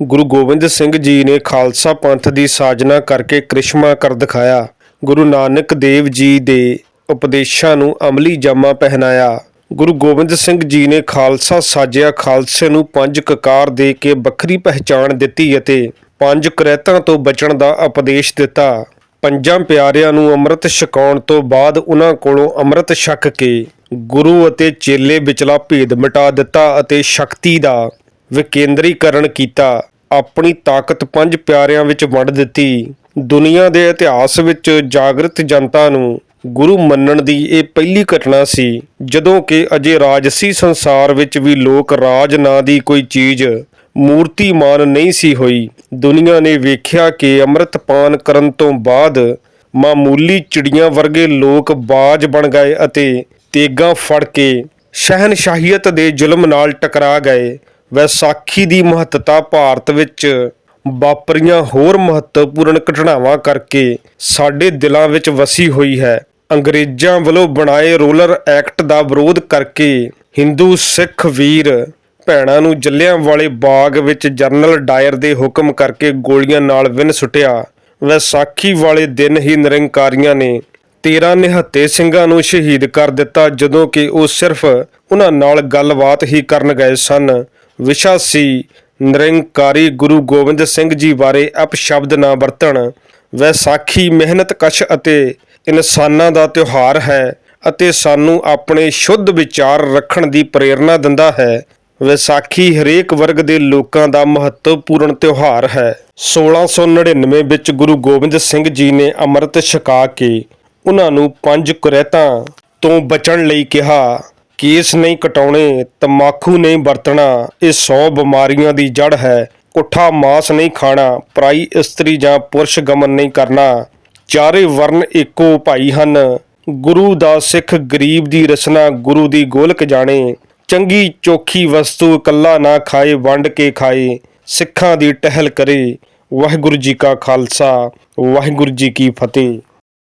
ਗੁਰੂ ਗੋਬਿੰਦ ਸਿੰਘ ਜੀ ਨੇ ਖਾਲਸਾ ਪੰਥ ਦੀ ਸਾਜਨਾ ਕਰਕੇ ਕ੍ਰਿਸ਼ਮਾ ਕਰ ਦਿਖਾਇਆ। ਗੁਰੂ ਨਾਨਕ ਦੇਵ ਜੀ ਦੇ ਉਪਦੇਸ਼ਾਂ ਨੂੰ ਅਮਲੀ ਜਾਮਾ ਪਹਿਨਾਇਆ। ਗੁਰੂ ਗੋਬਿੰਦ ਸਿੰਘ ਜੀ ਨੇ ਖਾਲਸਾ ਸਾਜਿਆ ਖਾਲਸੇ ਨੂੰ ਪੰਜ ਕਕਾਰ ਦੇ ਕੇ ਵੱਖਰੀ ਪਹਿਚਾਣ ਦਿੱਤੀ ਅਤੇ ਪੰਜ ਕਰੈਤਾਂ ਤੋਂ ਬਚਣ ਦਾ ਉਪਦੇਸ਼ ਦਿੱਤਾ। ਪੰਜਾਂ ਪਿਆਰਿਆਂ ਨੂੰ ਅੰਮ੍ਰਿਤ ਛਕਾਉਣ ਤੋਂ ਬਾਅਦ ਉਹਨਾਂ ਕੋਲੋਂ ਅੰਮ੍ਰਿਤ ਛਕ ਕੇ ਗੁਰੂ ਅਤੇ ਚੇਲੇ ਵਿਚਲਾ ਭੇਦ ਮਿਟਾ ਦਿੱਤਾ ਅਤੇ ਸ਼ਕਤੀ ਦਾ ਵਿਕੇਂਦਰੀਕਰਨ ਕੀਤਾ। ਆਪਣੀ ਤਾਕਤ ਪੰਜ ਪਿਆਰਿਆਂ ਵਿੱਚ ਵੰਡ ਦਿੱਤੀ। ਦੁਨੀਆ ਦੇ ਇਤਿਹਾਸ ਵਿੱਚ ਜਾਗਰਤ ਜਨਤਾ ਨੂੰ ਗੁਰੂ ਮੰਨਣ ਦੀ ਇਹ ਪਹਿਲੀ ਘਟਨਾ ਸੀ, ਜਦੋਂ ਕਿ ਅਜੇ ਰਾਜਸੀ ਸੰਸਾਰ ਵਿੱਚ ਵੀ ਲੋਕ ਰਾਜ ਨਾਂ ਦੀ ਕੋਈ ਚੀਜ਼ ਮੂਰਤੀਮਾਨ ਨਹੀਂ ਸੀ ਹੋਈ। ਦੁਨੀਆ ਨੇ ਵੇਖਿਆ ਕਿ ਅੰਮ੍ਰਿਤਪਾਨ ਕਰਨ ਤੋਂ ਬਾਅਦ ਮਾਮੂਲੀ ਚਿੜੀਆਂ ਵਰਗੇ ਲੋਕ ਬਾਜ ਬਣ ਗਏ ਅਤੇ ਤੇਗਾਂ ਫੜ ਕੇ ਸ਼ਹਿਨਸ਼ਾਹੀਅਤ ਦੇ ਜ਼ੁਲਮ ਨਾਲ ਟਕਰਾ ਗਏ। ਵੈਸਾਖੀ ਦੀ ਮਹੱਤਤਾ ਭਾਰਤ ਵਿੱਚ ਵਾਪਰੀਆਂ ਹੋਰ ਮਹੱਤਵਪੂਰਨ ਘਟਨਾਵਾਂ ਕਰਕੇ ਸਾਡੇ ਦਿਲਾਂ ਵਿੱਚ ਵਸੀ ਹੋਈ ਹੈ। ਅੰਗਰੇਜ਼ਾਂ ਵੱਲੋਂ ਬਣਾਏ ਰੋਲਰ ਐਕਟ ਦਾ ਵਿਰੋਧ ਕਰਕੇ ਹਿੰਦੂ ਸਿੱਖ ਵੀਰ ਭੈਣਾਂ ਨੂੰ ਜੱਲਿਆਂ ਵਾਲੇ ਬਾਗ ਵਿੱਚ ਜਨਰਲ ਡਾਇਰ ਦੇ ਹੁਕਮ ਕਰਕੇ ਗੋਲੀਆਂ ਨਾਲ ਵਿਨ ਸੁੱਟਿਆ। ਵਿਸਾਖੀ ਵਾਲੇ ਦਿਨ ਹੀ ਨਿਰੰਕਾਰੀਆਂ ਨੇ 13 ਨਿਹੱਤੇ ਸਿੰਘਾਂ ਨੂੰ ਸ਼ਹੀਦ ਕਰ ਦਿੱਤਾ, ਜਦੋਂ ਕਿ ਉਹ ਸਿਰਫ ਉਹਨਾਂ ਨਾਲ ਗੱਲਬਾਤ ਹੀ ਕਰਨ ਗਏ ਸਨ। ਵਿਸ਼ਾ ਸੀ। ਨਿਰੰਕਾਰੀ ਗੁਰੂ ਗੋਬਿੰਦ ਸਿੰਘ ਜੀ ਬਾਰੇ ਅਪਸ਼ਬਦ ਨਾ ਵਰਤਣ। ਵੈਸਾਖੀ ਮਿਹਨਤ ਕਸ਼ ਅਤੇ ਇਨਸਾਨਾਂ ਦਾ ਤਿਉਹਾਰ ਹੈ ਅਤੇ ਸਾਨੂੰ ਆਪਣੇ ਸ਼ੁੱਧ ਵਿਚਾਰ ਰੱਖਣ ਦੀ ਪ੍ਰੇਰਣਾ ਦਿੰਦਾ ਹੈ। ਵਿਸਾਖੀ ਹਰੇਕ ਵਰਗ ਦੇ ਲੋਕਾਂ ਦਾ ਮਹੱਤਵਪੂਰਨ ਤਿਉਹਾਰ ਹੈ। 1699 ਵਿੱਚ ਗੁਰੂ ਗੋਬਿੰਦ ਸਿੰਘ ਜੀ ਨੇ ਅੰਮ੍ਰਿਤ ਛਕਾ ਕੇ ਉਹਨਾਂ ਨੂੰ ਪੰਜ ਕੁਰੈਤਾਂ ਤੋਂ ਬਚਣ ਲਈ ਕਿਹਾ। ਕੇਸ ਨਹੀਂ ਕਟਾਉਣੇ ਤਮਾਕੂ ਨਹੀਂ ਵਰਤਣਾ, ਇਹ 100 ਬਿਮਾਰੀਆਂ ਦੀ ਜੜ ਹੈ। ਕੁੱਠਾ ਮਾਸ ਨਹੀਂ ਖਾਣਾ, ਪਰਾਈ ਇਸਤਰੀ ਜਾਂ ਪੁਰਸ਼ ਗਮਨ ਨਹੀਂ ਕਰਨਾ। ਚਾਰੇ ਵਰਨ ਇੱਕੋ ਭਾਈ ਹਨ। ਗੁਰੂ ਦਾ ਸਿੱਖ ਗਰੀਬ ਦੀ ਰਸਨਾ, ਗੁਰੂ ਦੀ ਗੋਲਕ ਜਾਣੇ। ਚੰਗੀ ਚੋਖੀ ਵਸਤੂ ਇਕੱਲਾ ਨਾ ਖਾਏ, ਵੰਡ ਕੇ ਖਾਏ। ਸਿੱਖਾਂ ਦੀ ਟਹਿਲ ਕਰੇ। ਵਾਹਿਗੁਰੂ ਜੀ ਕਾ ਖਾਲਸਾ, ਵਾਹਿਗੁਰੂ ਜੀ ਕੀ ਫਤਿਹ।